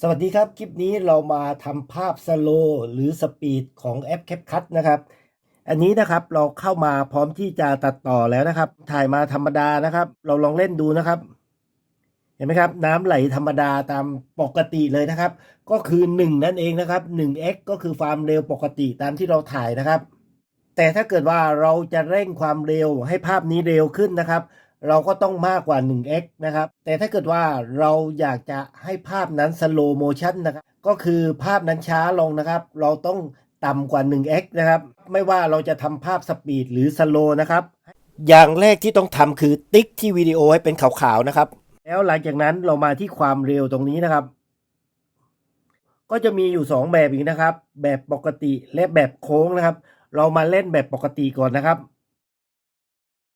สวัสดีครับคลิปนี้เรามาทำภาพสโลว์หรือสปีดของแอป CapCut นะครับ อันนี้นะครับเราเข้ามาพร้อมที่จะตัดต่อแล้วนะครับ ถ่ายมาธรรมดานะครับ เราลองเล่นดูนะครับ เห็นไหมครับ น้ำไหลธรรมดาตามปกติเลยนะครับ ก็คือ 1 นั่นเองนะครับ 1x ก็คือความเร็วปกติตามที่เราถ่ายนะครับ แต่ถ้าเกิดว่าเราจะเร่งความเร็วให้ภาพนี้เร็วขึ้นนะครับ เราก็ต้องมากกว่า 1x นะครับ แต่ถ้าเกิดว่าเราอยากจะให้ภาพนั้น slow motion นะครับ ก็คือภาพนั้นช้าลงนะครับ เราต้องต่ำกว่า 1x นะครับ ไม่ว่าเราจะทำภาพสปีดหรือ slow นะครับ อย่างแรกที่ต้องทำคือติ๊กที่วิดีโอให้เป็นขาวๆนะครับ แล้วหลังจากนั้นเรามาที่ความเร็วตรงนี้นะครับ ก็จะมีอยู่ 2 แบบอีกนะครับ แบบปกติและแบบโค้งนะครับ เรามาเล่นแบบปกติก่อนนะครับ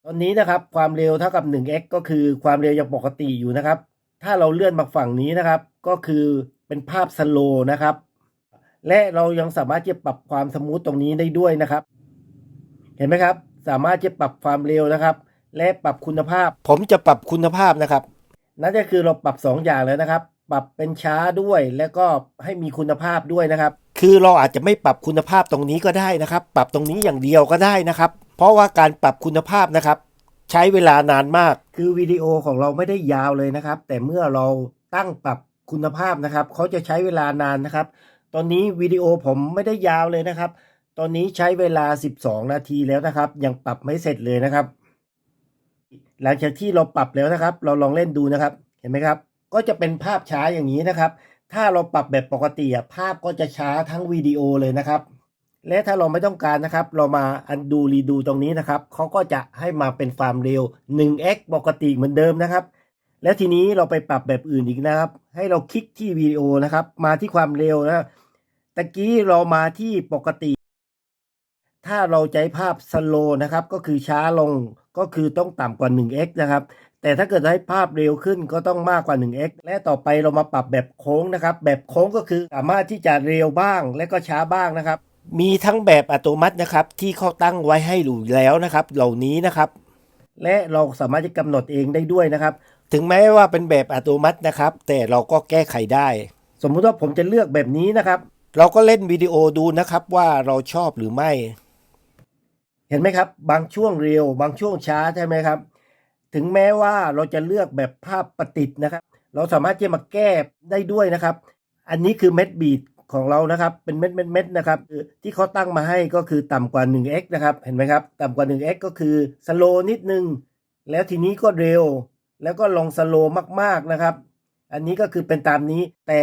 ตอนนี้นะครับความเร็วเท่ากับ 1x ก็คือความเร็วยังปกติอยู่นะครับ ถ้าเราเลื่อนมาฝั่งนี้นะครับ ก็คือเป็นภาพสโลว์นะครับ และเรายังสามารถจะปรับความสมูทตรงนี้ได้ด้วยนะครับ เห็นไหมครับ สามารถจะปรับความเร็วนะครับ และปรับคุณภาพ ผมจะปรับคุณภาพนะครับ นั่นก็คือเราปรับ 2 อย่างเลยนะครับ ปรับเป็นช้าด้วยแล้วก็ให้มีคุณภาพด้วยนะครับ คือเราอาจจะไม่ปรับคุณภาพตรงนี้ก็ได้นะครับ ปรับตรงนี้อย่างเดียวก็ได้นะครับ เพราะว่าการปรับคุณภาพนะครับ ใช้เวลานานมาก คือวิดีโอของเราไม่ได้ยาวเลยนะครับ แต่เมื่อเราตั้งปรับคุณภาพนะครับเขาจะใช้เวลานานนะครับ ตอนนี้วิดีโอผมไม่ได้ยาวเลยนะครับ ตอนนี้ใช้เวลา 12 นาทีแล้วนะครับ ยังปรับไม่เสร็จเลยนะครับ หลังจากที่เราปรับแล้วนะครับ เราลองเล่นดูนะครับ เห็นไหมครับ ก็จะเป็นภาพช้าอย่างนี้นะครับ ถ้าเราปรับแบบปกติภาพก็จะช้าทั้งวิดีโอเลยนะครับ และถ้าเราไม่ต้องการนะครับ เรามาอันดูรีดูตรงนี้นะครับเขาก็จะให้มาเป็นความเร็ว 1x ปกติเหมือนเดิมนะครับ แล้วทีนี้เราไปปรับแบบอื่นอีกนะครับ ให้เราคลิกที่วิดีโอนะครับ มาที่ความเร็วนะตะกี้เรามาที่ปกติ ถ้าเราใช้ภาพสโลนะครับ ก็คือช้าลงก็คือต้องต่ำกว่า 1x นะครับ แต่ถ้าเกิดให้ภาพเร็วขึ้นก็ต้องมากกว่า 1x และต่อไปเรามาปรับแบบโค้งนะครับ แบบโค้งก็คือสามารถที่จะเร็วบ้างและก็ช้าบ้างนะครับ มีทั้งแบบอัตโนมัตินะครับ ที่เขาตั้งไว้ให้อยู่แล้วนะครับ เหล่านี้นะครับ และเราสามารถจะกำหนดเองได้ด้วยนะครับ ถึงแม้ว่าเป็นแบบอัตโนมัตินะครับ แต่เราก็แก้ไขได้ สมมุติว่าผมจะเลือกแบบนี้นะครับ เราก็เล่นวิดีโอดูนะครับว่าเราชอบหรือไม่ เห็นไหมครับ บางช่วงเร็ว บางช่วงช้าใช่ไหมครับ ถึงแม้ว่าเราจะเลือกแบบภาพประติดนะครับ เราสามารถที่จะมาแก้ได้ด้วยนะครับ อันนี้คือเม็ดบีด ของเรานะครับเป็นเม็ดเม็ดเม็ดนะครับที่เขาตั้งมาให้ก็คือต่ำกว่า 1x นะครับเห็นไหมครับต่ำกว่า 1x ก็คือสโลนิดนึง แล้วทีนี้ก็เร็ว แล้วก็ลงสโลมากๆนะครับ อันนี้ก็คือเป็นตามนี้แต่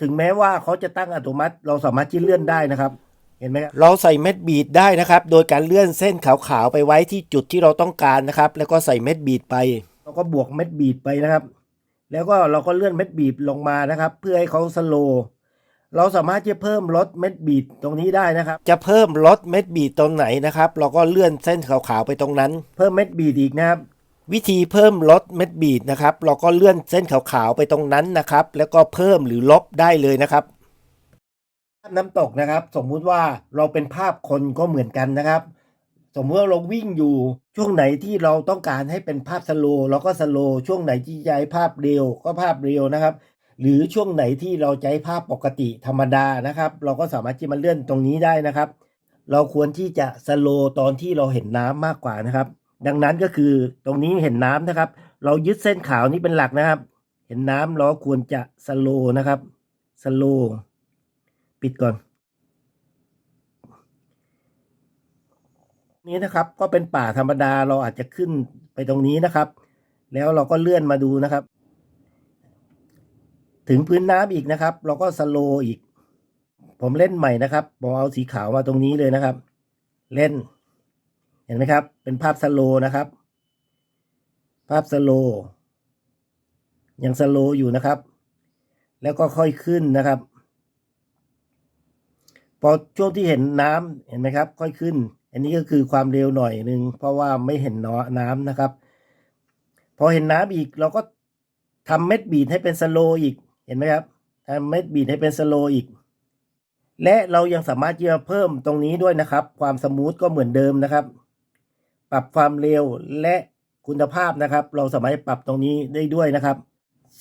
ถึงแม้ว่าเขาจะตั้งอัตโนมัติ เราสามารถที่เลื่อนได้นะครับเห็นไหมครับเราใส่เม็ดบีดได้นะครับ โดยการเลื่อนเส้นขาวๆไปไว้ที่จุดที่เราต้องการนะครับ แล้วก็ใส่เม็ดบีดไป เราก็บวกเม็ดบีดไปนะครับ แล้วก็เราก็เลื่อนเม็ดบีดลงมานะครับ เพื่อให้เขาสโล เราสามารถที่จะเพิ่มลดเม็ดบีดตรงนี้ได้นะครับ จะเพิ่มลดเม็ดบีดตรงไหนนะครับ เราก็เลื่อนเส้นขาวๆไปตรงนั้น เพิ่มเม็ดบีดอีกนะครับ วิธีเพิ่มลดเม็ดบีดนะครับ เราก็เลื่อนเส้นขาวๆไปตรงนั้นนะครับ แล้วก็เพิ่มหรือลบได้เลยนะครับ ภาพน้ำตกนะครับ สมมุติว่าเราเป็นภาพคนก็เหมือนกันนะครับ สมมติว่าเราวิ่งอยู่ช่วงไหนที่เราต้องการให้เป็นภาพสโลว์เราก็สโลว์ช่วงไหนที่จะให้ภาพเร็วก็ภาพเร็วนะครับ หรือช่วงไหนที่เราใช้ภาพปกติธรรมดานะครับ เราก็สามารถที่มาเลื่อนตรงนี้ได้นะครับ เราควรที่จะสโลตอนที่เราเห็นน้ำมากกว่านะครับ ดังนั้นก็คือตรงนี้เห็นน้ำนะครับ เรายึดเส้นขาวนี้เป็นหลักนะครับ เห็นน้ำเราควรจะสโลนะครับสโลปิดก่อนนี้นะครับก็เป็นป่าธรรมดาเราอาจจะขึ้นไปตรงนี้นะครับ แล้วเราก็เลื่อนมาดูนะครับ ถึงพื้นน้ำอีกนะครับ เราก็สโลอีก ผมเล่นใหม่นะครับผมเอาสีขาวมาตรงนี้เลยนะครับ เล่น เห็นไหมครับ เป็นภาพสโลนะครับ ภาพสโลยังสโลอยู่นะครับ แล้วก็ค่อยขึ้นนะครับ พอช่วงที่เห็นน้ำเห็นไหมครับ ค่อยขึ้น อันนี้ก็คือความเร็วหน่อยหนึ่งเพราะว่าไม่เห็นนาะน้ำนะครับ พอเห็นน้ำอีกเราก็ทำเม็ดบีดให้เป็นสโลอีก เห็นไหมครับทำเม็ดบีดให้เป็นสโลอีก และเรายังสามารถที่จะเพิ่มตรงนี้ด้วยนะครับ ความสมูทก็เหมือนเดิมนะครับ ปรับความเร็วและคุณภาพนะครับ เราสามารถปรับตรงนี้ได้ด้วยนะครับ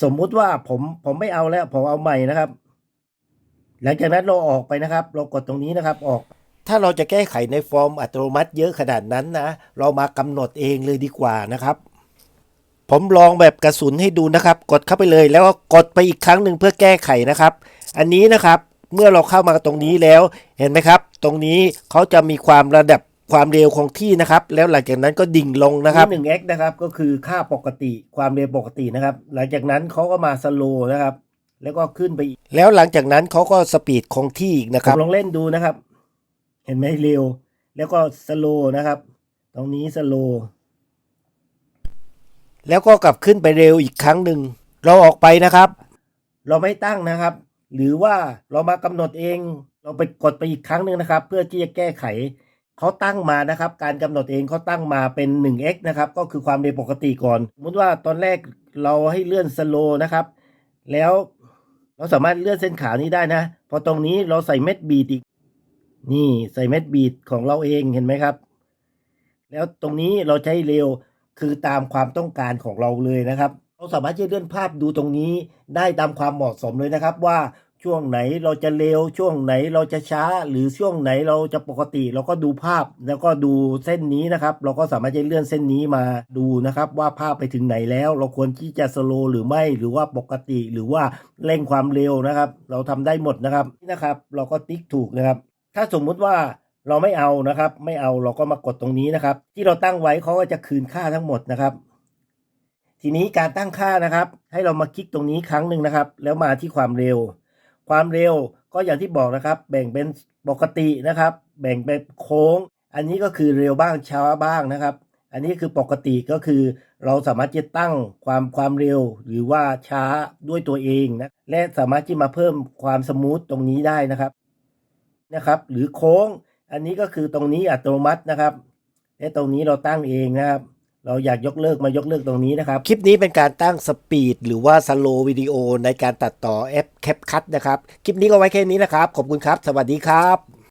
สมมุติว่าผมผมไม่เอาแล้วผมเอาใหม่นะครับ หลังจากนั้นเราออกไปนะครับ เรากดตรงนี้นะครับออก ถ้าเราจะแก้ไขในฟอร์มอัตโนมัติเยอะขนาดนั้นนะ เรามากำหนดเองเลยดีกว่านะครับ ผมลองแบบกระสุนให้ดูนะครับ กดเข้าไปเลย แล้วก็กดไปอีกครั้งหนึ่งเพื่อแก้ไขนะครับ อันนี้นะครับเมื่อเราเข้ามาตรงนี้แล้วเห็นไหมครับ ตรงนี้เขาจะมีความระดับความเร็วคงที่นะครับ แล้วหลังจากนั้นก็ดิ่งลงนะครับ1 x นะครับก็คือค่าปกติความเร็วปกตินะครับ หลังจากนั้นเขาก็มาสโลนะครับ แล้วก็ขึ้นไปอีกแล้วหลังจากนั้นเขาก็สปีดคงที่อีกนะครับลองเล่นดูนะครับ เห็นไหมเร็ว แล้วก็สโลนะครับ ตรงนี้สโล แล้วก็กลับขึ้นไปเร็วอีกครั้งหนึ่ง เราออกไปนะครับ เราไม่ตั้งนะครับ หรือว่าเรามากำหนดเอง เราไปกดไปอีกครั้งหนึ่งนะครับ เพื่อที่จะแก้ไขเขาตั้งมานะครับ การกำหนดเองเขาตั้งมาเป็น 1x นะครับ ก็คือความเร็วปกติก่อน สมมติว่าตอนแรกเราให้เลื่อนสโลนะครับ แล้วเราสามารถเลื่อนเส้นขานี้ได้นะ พอตรงนี้เราใส่เม็ดบีดอีก นี่ใส่เม็ดบีดของเราเองเห็นไหมครับ แล้วตรงนี้เราใช้เร็ว คือตามความต้องการของเราเลยนะครับ เราสามารถจะเลื่อนภาพดูตรงนี้ได้ตามความเหมาะสมเลยนะครับว่าช่วงไหนเราจะเร็วช่วงไหนเราจะช้า หรือช่วงไหนเราจะปกติ เราก็ดูภาพแล้วก็ดูเส้นนี้นะครับ เราก็สามารถจะเลื่อนเส้นนี้มาดูนะครับ ว่าภาพไปถึงไหนแล้ว เราควรที่จะสโลว์หรือไม่หรือว่าปกติหรือว่าเร่งความเร็วนะครับ เราทำได้หมดนะครับนี่นะครับ เราก็ติ๊กถูกนะครับ ถ้าสมมุติว่า เราไม่เอานะครับ ไม่เอาเราก็มากดตรงนี้นะครับ ที่เราตั้งไว้เขาก็จะคืนค่าทั้งหมดนะครับ ทีนี้การตั้งค่านะครับ ให้เรามาคลิกตรงนี้ครั้งหนึ่งนะครับ แล้วมาที่ความเร็ว ความเร็วก็อย่างที่บอกนะครับ แบ่งเป็นปกตินะครับ แบ่งเป็นโค้ง อันนี้ก็คือเร็วบ้างช้าบ้างนะครับ อันนี้คือปกติก็คือ เราสามารถจะตั้งความความเร็วหรือว่าช้าด้วยตัวเองนะและสามารถที่มาเพิ่มความสมูทตรงนี้ได้นะครับนะครับ หรือโค้ง อันนี้ก็คือตรงนี้อัตโนมัตินะครับ และตรงนี้เราตั้งเองนะครับ เราอยากยกเลิกมายกเลิกตรงนี้นะครับ คลิปนี้เป็นการตั้งสปีดหรือว่าสโลวิดีโอในการตัดต่อแอปแคปคัตนะครับ คลิปนี้ก็ไว้แค่นี้นะครับ ขอบคุณครับ สวัสดีครับ